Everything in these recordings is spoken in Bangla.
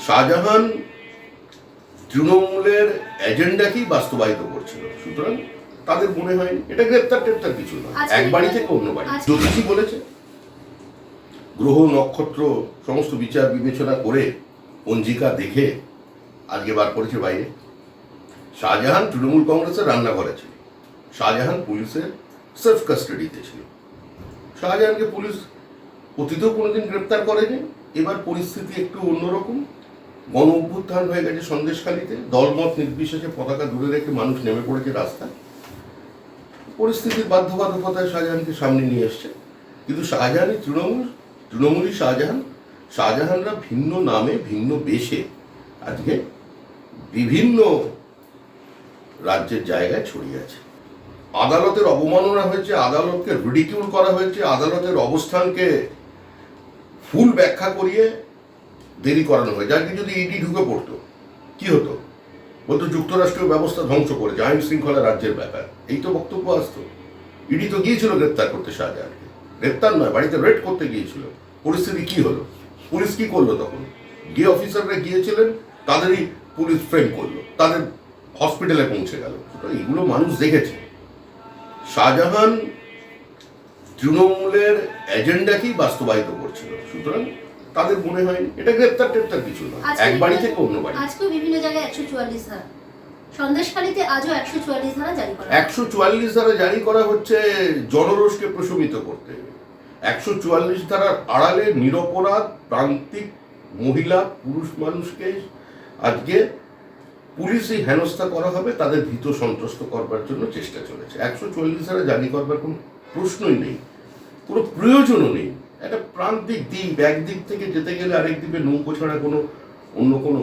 শাহজাহান তৃণমূলের এজেন্ডাকেই বাস্তবায়িত করছিল। সুতরাং তাদের মনে হয়নি। এটা গ্রেপ্তার টেপ্তার কিছু নয়। এক বাড়ি থেকে অন্য বাড়ি। আজকে- জ্যোতিষী বলেছে গ্রহ নক্ষত্র সমস্ত বিচার বিবেচনা করে পঞ্জিকা দেখে আজকে বার করেছে বাইরে। শাহজাহান তৃণমূল কংগ্রেসের রান্নাঘরে ছিল। শাহজাহান পুলিশের সেলফ কাস্টাডিতে ছিল। শাহজাহানকে পুলিশ অতীতেও কোনোদিন গ্রেপ্তার করেনি। এবার পরিস্থিতি একটু অন্যরকম। গণ অভ্যুত্থান হয়ে গেছে সন্দেশখালিতে, দলমত নির্বিশেষে পতাকা দূরে রেখে মানুষ নেমে পড়েছে রাস্তায়। পরিস্থিতির বাধ্যবাধকতায় শাহজাহানকে সামনে নিয়ে এসছে। কিন্তু শাহজাহানই তৃণমূল, তৃণমূলই শাহজাহান। শাহজাহানরা ভিন্ন নামে, ভিন্ন বেশে আজকে বিভিন্ন রাজ্যের জায়গায় ছড়িয়ে আছে। আদালতের অবমাননা হয়েছে, আদালতকে রিডিকিউল করা হয়েছে, আদালতের অবস্থানকে ফুল ব্যাখ্যা করিয়ে দেরি করানো হয়। যাকে যদি ইডি ঢুকে পড়তো, কি হতো? বলতো, যুক্তরাষ্ট্রীয় ব্যবস্থা ধ্বংস করেছে, আইন শৃঙ্খলা রাজ্যের ব্যাপার। এই তো বক্তব্য আসতো। ইডি তো গিয়েছিল গ্রেপ্তার করতে শাহজাহানকে। গ্রেপ্তার নয়, বাড়িতে রেড করতে গিয়েছিল। পরিস্থিতি কি হলো? পুলিশ কি করল তখন? ডি অফিসাররা গিয়েছিলেন, তাদেরই পুলিশ ফ্রেম করল। তাদের হসপিটালে পৌঁছে গেল। এগুলো মানুষ দেখেছে। শাহজাহান তৃণমূলের এজেন্ডাকেই বাস্তবায়িত করছিল? সুতরাং তাদের মনে হয়নি এটা গ্রেপ্তার টেপ্তার কিছু আজকে এক বাড়ি থেকে অন্য বাড়ি। আজকেও বিভিন্ন জায়গায় একশো চুয়াল্লিশ ধারা। সন্দেশখালীতে আজও একশো চুয়াল্লিশ ধারা জারি করা একশো চুয়াল্লিশ ধারা জারি করা হচ্ছে জনরোষকে প্রশমিত করতে। একশো চুয়াল্লিশ ধারার আড়ালে নিরপরাধ প্রান্তিক মহিলা পুরুষ মানুষকে আজকে পুলিশই হেনস্থা করা হবে তাদের ভীত সন্ত্রস্ত করবার জন্য চেষ্টা চলেছে। একশো চুয়াল্লিশ ধারা জারি করবার কোনো প্রশ্নই নেই। কোনো প্রয়োজনও নেই। একটা প্রান্তিক দ্বীপ একদিক থেকে যেতে গেলে আরেক দ্বীপে নৌকো ছাড়া কোনো অন্য কোনো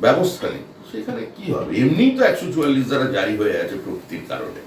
ব্যবস্থা নেই। সেখানে কি হবে? এমনিই তো একশো চুয়াল্লিশ দ্বারা জারি হয়ে আছে প্রকৃতির কারণে।